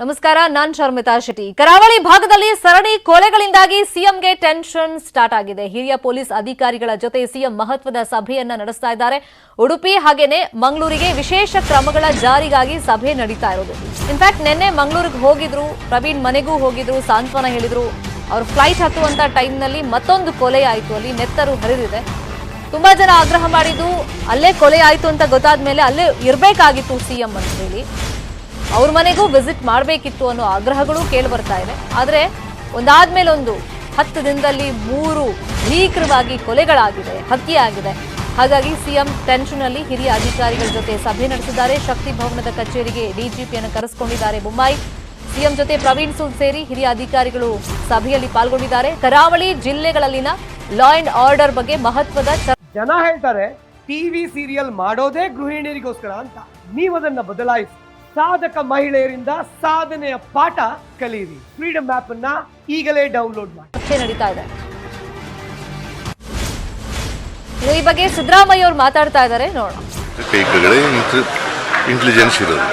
ನಮಸ್ಕಾರ, ನಾನ್ ಶರ್ಮಿತಾ ಶೆಟ್ಟಿ. ಕರಾವಳಿ ಭಾಗದಲ್ಲಿ ಸರಣಿ ಕೊಲೆಗಳಿಂದಾಗಿ ಸಿಎಂಗೆ ಟೆನ್ಷನ್ ಸ್ಟಾರ್ಟ್ ಆಗಿದೆ. ಹಿರಿಯ ಪೊಲೀಸ್ ಅಧಿಕಾರಿಗಳ ಜೊತೆ ಸಿಎಂ ಮಹತ್ವದ ಸಭೆಯನ್ನ ನಡೆಸ್ತಾ ಇದ್ದಾರೆ. ಉಡುಪಿ ಹಾಗೇನೆ ಮಂಗಳೂರಿಗೆ ವಿಶೇಷ ಕ್ರಮಗಳ ಜಾರಿಗಾಗಿ ಸಭೆ ನಡೀತಾ ಇರೋದು. ಇನ್ಫ್ಯಾಕ್ಟ್ ನಿನ್ನೆ ಮಂಗಳೂರಿಗೆ ಹೋಗಿದ್ರು, ಪ್ರವೀಣ್ ಮನೆಗೂ ಹೋಗಿದ್ರು, ಸಾಂತ್ವನ ಹೇಳಿದ್ರು. ಅವ್ರ ಫ್ಲೈಟ್ ಹತ್ತುವಂತ ಟೈಮ್ನಲ್ಲಿ ಮತ್ತೊಂದು ಕೊಲೆ ಆಯಿತು. ಅಲ್ಲಿ ನೆತ್ತರು ಹರಿದಿದೆ. ತುಂಬಾ ಜನ ಆಗ್ರಹ ಮಾಡಿದ್ದು, ಅಲ್ಲೇ ಕೊಲೆ ಆಯಿತು ಅಂತ ಗೊತ್ತಾದ ಮೇಲೆ ಅಲ್ಲೇ ಇರಬೇಕಾಗಿತ್ತು ಸಿಎಂ ಅಂತ ಹೇಳಿ. ಅವ್ರ ಮನೆಗೂ ವಿಸಿಟ್ ಮಾಡಬೇಕಿತ್ತು ಅನ್ನೋ ಆಗ್ರಹಗಳು ಕೇಳಿ ಬರ್ತಾ ಇದೆ ಆದರೆ ಒಂದಾದ್ಮೇಲೆ ಒಂದು ಹತ್ತು ದಿನದಲ್ಲಿ ಮೂರು ಭೀಕರವಾಗಿ ಕೊಲೆಗಳಾಗಿದೆ ಹತ್ಯೆ ಆಗಿದೆ ಹಾಗಾಗಿ ಸಿಎಂ ಟೆನ್ಷನ್ ಅಲ್ಲಿ ಹಿರಿಯ ಅಧಿಕಾರಿಗಳ ಜೊತೆ ಸಭೆ ನಡೆಸಿದ್ದಾರೆ. ಶಕ್ತಿ ಭವನದ ಕಚೇರಿಗೆ ಡಿಜಿಪಿಯನ್ನು ಕರೆಸಿಕೊಂಡಿದ್ದಾರೆ ಮುಂಬೈ ಸಿಎಂ ಜೊತೆ ಪ್ರವೀಣ್ ಸೂದ್ ಸೇರಿ ಹಿರಿಯ ಅಧಿಕಾರಿಗಳು ಸಭೆಯಲ್ಲಿ ಪಾಲ್ಗೊಂಡಿದ್ದಾರೆ. ಕರಾವಳಿ ಜಿಲ್ಲೆಗಳಲ್ಲಿನ ಲಾ ಅಂಡ್ ಆರ್ಡರ್ ಬಗ್ಗೆ ಮಹತ್ವದ ಜನ ಹೇಳ್ತಾರೆ, ಟಿವಿ ಸೀರಿಯಲ್ ಮಾಡೋದೇ ಗೃಹಿಣಿಯರಿಗೋಸ್ಕರ ಅಂತ. ನೀವದನ್ನ ಬದಲಾಯಿಸಿ ಸಾಧಕ ಮಹಿಳೆಯರಿಂದ ಸಾಧನೆಯ ಪಾಠ ಕಲಿಯಿರಿ. ಫ್ರೀಡಮ್ ಆಪ್ ಅನ್ನ ಈಗಲೇ ಡೌನ್ಲೋಡ್ ಮಾಡಿ. ನಡೀತಾ ಇದೆ. ಈ ಬಗ್ಗೆ ಸಿದ್ದರಾಮಯ್ಯ ಅವರು ಮಾತಾಡ್ತಾ ಇದ್ದಾರೆ ನೋಡೋಣ. ಕೈ ಕೆಳಗಡೆ ಇಂಟೆಲಿಜೆನ್ಸ್ ಇರೋದು.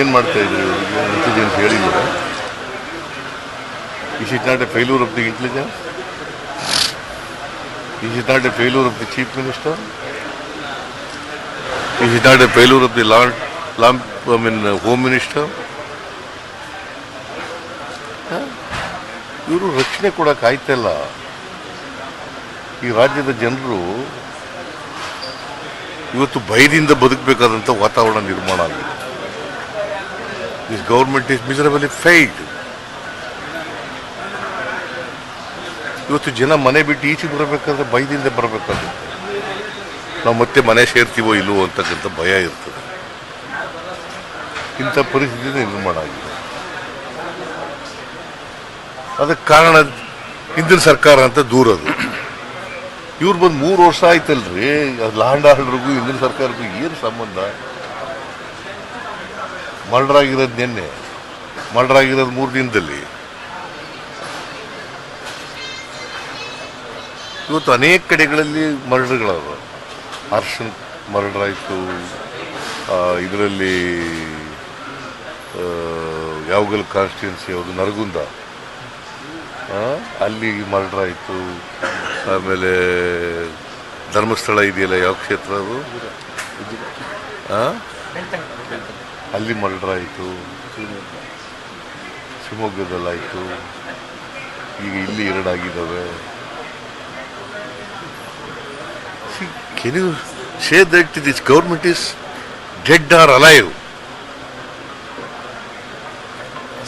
ಏನು ಮಾಡ್ತಾ ಇದ್ರು ಇಂಟೆಲಿಜೆನ್ಸ್ ಹೇಳಿಲ್ಲ is it not a failure of the intelligence is it not a failure of the chief minister is not not a failure of the lord Lam I mean home minister ಇವರು ರಕ್ಷಣೆ ಕೊಡೋಕೆ ಆಯ್ತಲ್ಲ ಈ ರಾಜ್ಯದ ಜನರು ಇವತ್ತು ಭಯದಿಂದ ಬದುಕಬೇಕಾದಂಥ ವಾತಾವರಣ ನಿರ್ಮಾಣ ಆಗಿದೆ. This government is miserably failed ಇವತ್ತು ಜನ ಮನೆ ಬಿಟ್ಟು ಈಚೆ ಬರಬೇಕಾದ್ರೆ ಭಯದಿಂದ ಬರಬೇಕಾಗುತ್ತೆ. ನಾವು ಮತ್ತೆ ಮನೆ ಸೇರ್ತೀವೋ ಇಲ್ಲವೋ ಅಂತಕ್ಕಂಥ ಭಯ ಇರ್ತದೆ. ಇಂಥ ಪರಿಸ್ಥಿತಿ ನಿರ್ಮಾಣ ಆಗಿದೆ. ಅದಕ್ಕೆ ಕಾರಣ ಹಿಂದಿನ ಸರ್ಕಾರ ಅಂತ ದೂರದು ಇವ್ರು ಬಂದು ಮೂರು ವರ್ಷ ಆಯ್ತಲ್ರಿ ಲ್ಯಾಂಡ್ ಆರ್ಡರ್ಗೂ ಹಿಂದಿನ ಸರ್ಕಾರಕ್ಕೂ ಏನು ಸಂಬಂಧ? ಮರ್ಡರ್ ಆಗಿರೋದು ನಿನ್ನೆ ಮರ್ಡರ್ ಆಗಿರೋದು ಮೂರು ದಿನದಲ್ಲಿ. ಇವತ್ತು ಅನೇಕ ಕಡೆಗಳಲ್ಲಿ ಮರ್ಡರ್ಗಳವ ಆರ್ಷನ್ ಮರ್ಡರ್ ಆಯಿತು ಇದರಲ್ಲಿ ಯಾವಗಲ್ ಕಾನ್ಸ್ಟಿಟ್ಯೂನ್ಸಿ ಅವರು ನರಗುಂದ. ಅಲ್ಲಿ ಮರ್ಡರ್ ಆಯಿತು ಆಮೇಲೆ, ಧರ್ಮಸ್ಥಳ ಇದೆಯಲ್ಲ ಯಾವ ಕ್ಷೇತ್ರ ಅದು? ಅಲ್ಲಿ ಮರ್ಡರ್ ಆಯಿತು ಶಿವಮೊಗ್ಗದಲ್ಲಾಯಿತು. ಈಗ ಇಲ್ಲಿ ಎರಡಾಗಿದ್ದಾವೆ. Can you say that this government is dead or alive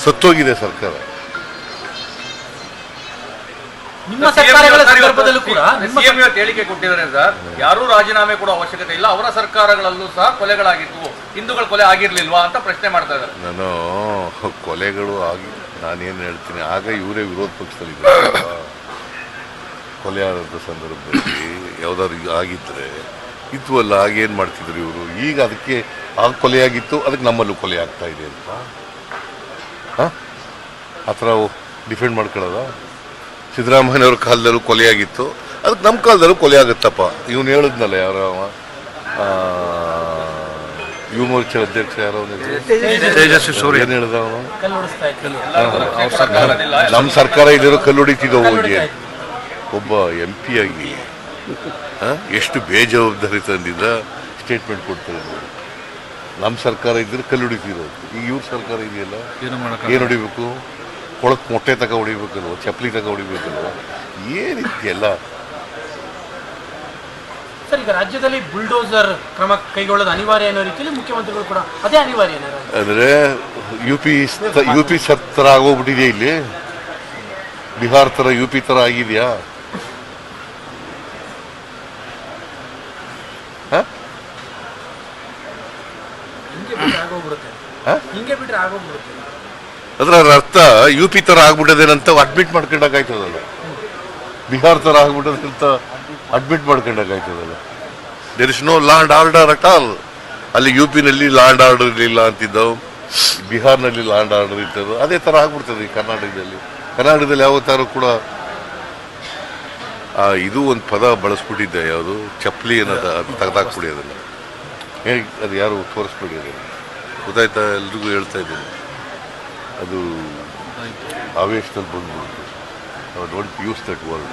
ಸತ್ತೋಗಿದೆ ಸರ್ಕಾರ. ನಿಮ್ಮ ಸರ್ಕಾರಗಳ ಸಂದರ್ಭದಲ್ಲೂ ಕೂಡ ನಿಮ್ಮ ಸಿಎಂ ಇವತ್ತು ಹೇಳಿಕೆ ಕೊಟ್ಟಿದ್ದಾರೆ ಸರ್. ಯಾರೂ ರಾಜೀನಾಮೆ ಕೊಡೋ ಅವಶ್ಯಕತೆ ಇಲ್ಲ. ಅವರ ಸರ್ಕಾರಗಳಲ್ಲೂ ಸಹ ಕೊಲೆಗಳಾಗಿತ್ತು. ಹಿಂದೂಗಳ ಕೊಲೆ ಆಗಿರ್ಲಿಲ್ವಾ ಅಂತ ಪ್ರಶ್ನೆ ಮಾಡ್ತಾ ಇದ್ದಾರೆ. ನಾನು ಕೊಲೆಗಳು ಆಗಿ ನಾನೇನು ಹೇಳ್ತೀನಿ. ಆಗ ಇವರೇ ವಿರೋಧ ಪಕ್ಷದಲ್ಲಿದ್ದರು. ಕೊಲೆ ಆದಂಥ ಸಂದರ್ಭದಲ್ಲಿ ಯಾವುದಾದ್ರು ಆಗಿದ್ದರೆ ಇತ್ತು ಅಲ್ಲ ಆಗೇನು ಮಾಡ್ತಿದ್ರು ಇವರು? ಈಗ ಅದಕ್ಕೆ ಆಗ ಕೊಲೆಯಾಗಿತ್ತು ಅದಕ್ಕೆ ನಮ್ಮಲ್ಲೂ ಕೊಲೆ ಆಗ್ತಾ ಇದೆ ಅಂತ. ಹಾಂ? ಆ ಥರ ಡಿಫೆಂಡ್ ಮಾಡ್ಕೊಳ್ಳೋದ? ಸಿದ್ದರಾಮಯ್ಯನವ್ರ ಕಾಲದಲ್ಲೂ ಕೊಲೆಯಾಗಿತ್ತು ಅದಕ್ಕೆ ನಮ್ಮ ಕಾಲದಲ್ಲೂ ಕೊಲೆ ಆಗುತ್ತಪ್ಪ. ಇವನು ಹೇಳಿದ್ನಲ್ಲ ಯಾರ ಯುವ ಮೋರ್ಚಾ ಅಧ್ಯಕ್ಷ ಯಾರೋ ತೇಜಸ್ವಿ ಸೂರ್ಯ ಏನು ಹೇಳ್ದ ಅವನು? ನಮ್ಮ ಸರ್ಕಾರ ಇಲ್ಲಿರೋ ಕಲ್ಲು ಹೊಡಿತಿದ್ದ ಹೋಗಿ ಒಬ್ಬ ಎಂ ಪಿ ಆಗಿ ಆ, ಎಷ್ಟು ಬೇಜವಾಬ್ದಾರಿ ತಂದಿದ್ದ ಸ್ಟೇಟ್ಮೆಂಟ್ ಕೊಡ್ತಾ ನಮ್ಮ ಸರ್ಕಾರ ಇದ್ರೆ ಕಲ್ಲು ಹೊಡಿತಿರೋದು. ಈಗ ಇವ್ರ ಸರ್ಕಾರ ಇದೆಯಲ್ಲ? ಏನು ಹೊಡಿಬೇಕು? ಕೊಳಕ್ ಮೊಟ್ಟೆ ತಗ ಹೊಡಿಬೇಕಲ್ವ? ಚಪ್ಪಲಿ ತಗ ಹೊಡಿಬೇಕಲ್ವ? ಏನಿದೆಯಲ್ಲ ಸರ್ ಈಗ ರಾಜ್ಯದಲ್ಲಿ ಬುಲ್ಡೋಸರ್ ಕ್ರಮ ಕೈಗೊಳ್ಳೋದು ಅನಿವಾರ್ಯ ಅನ್ನೋ ರೀತಿಯಲ್ಲಿ ಮುಖ್ಯಮಂತ್ರಿಗಳು ಕೂಡ ಅದೇ ಅನಿವಾರ್ಯ ಅಂದರೆ ಯು ಪಿ ಯು ಪಿ ಥರ ಆಗೋಗ್ಬಿಟ್ಟಿದೆ ಇಲ್ಲಿ. ಬಿಹಾರ್ ಥರ ಯು ಪಿ ಥರ ಆಗಿದೆಯಾ ಹಿಂಗೆ ಬಿಟ್ರೆ ಆಗೋಗ್ಬಿಡುತ್ತೆ ಹಾ? ಹಿಂಗೆ ಬಿಟ್ರೆ ಆಗೋಗ್ಬಿಡುತ್ತೆ ಅದರ ಅರ್ಥ ಯು ಪಿ ಥರ ಆಗ್ಬಿಟ್ಟದೇನಂತ ಅಡ್ಮಿಟ್ ಮಾಡ್ಕೊಂಡಾಗ್ತದಲ್ಲ ಬಿಹಾರ್ ಥರ ಆಗ್ಬಿಟ್ಟದಂತ admit ಮಾಡ್ಕೊಂಡಾಗ್ತದಲ್ಲ there is no law and order at all ಅಲ್ಲಿ ಯು ಪಿನಲ್ಲಿ ಲ್ಯಾಂಡ್ ಆರ್ಡರ್ ಇರಲಿಲ್ಲ ಅಂತಿದ್ದವು. ಬಿಹಾರ್ನಲ್ಲಿ ಲ್ಯಾಂಡ್ ಆರ್ಡರ್ ಇರ್ತದೆ ಅದೇ ಥರ ಆಗ್ಬಿಡ್ತದೆ ಈ ಕರ್ನಾಟಕದಲ್ಲಿ. ಕರ್ನಾಟಕದಲ್ಲಿ ಯಾವ ಥರ ಕೂಡ ಇದು ಒಂದು ಪದ ಬಳಸ್ಬಿಟ್ಟಿದ್ದೆ ಯಾವುದು? ಚಪ್ಪಲಿ ಅನ್ನೋದು ತೆಗೆದಾಕ್ಬಿಡಿ ಅದನ್ನು. ಹೇಗೆ ಅದು ಯಾರು ತೋರಿಸ್ಬಿಡಿ ಅದನ್ನು. ಗೊತ್ತಾಯ್ತಾ? ಎಲ್ರಿಗೂ ಹೇಳ್ತಾ ಇದ್ದೀನಿ. ಅದು ಆವೇಶದಲ್ಲಿ ಬಂದ್ಬಿಡ್ತು I don't use that word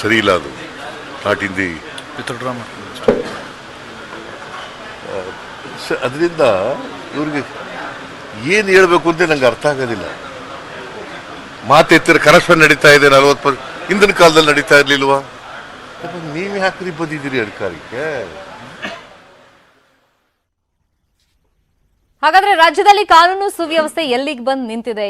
ಸರಿ ಇಲ್ಲ ಅದು ನಾಟ್ ಇನ್ ದಿ ಅದರಿಂದ ಇವ್ರಿಗೆ ಏನು ಹೇಳಬೇಕು ಅಂತ ನಂಗೆ ಅರ್ಥ ಆಗೋದಿಲ್ಲ. ಮಾತೆತ್ತಿರ ಕರಸ್ಪರ್ ನಡೀತಾ ಇದೆ ನಲವತ್ತು ಪರ್ ಹಿಂದಿನ ಕಾಲದಲ್ಲಿ ನಡೀತಾ ಇರಲಿಲ್ವಾ? ನೀವು ಯಾಕ್ರಿ ಬಂದಿದ್ದೀರಿ ಅಧಿಕಾರಕ್ಕೆ? ಹಾಗಾದ್ರೆ ರಾಜ್ಯದಲ್ಲಿ ಕಾನೂನು ಸುವ್ಯವಸ್ಥೆ ಎಲ್ಲಿಗೆ ಬಂದು ನಿಂತಿದೆ?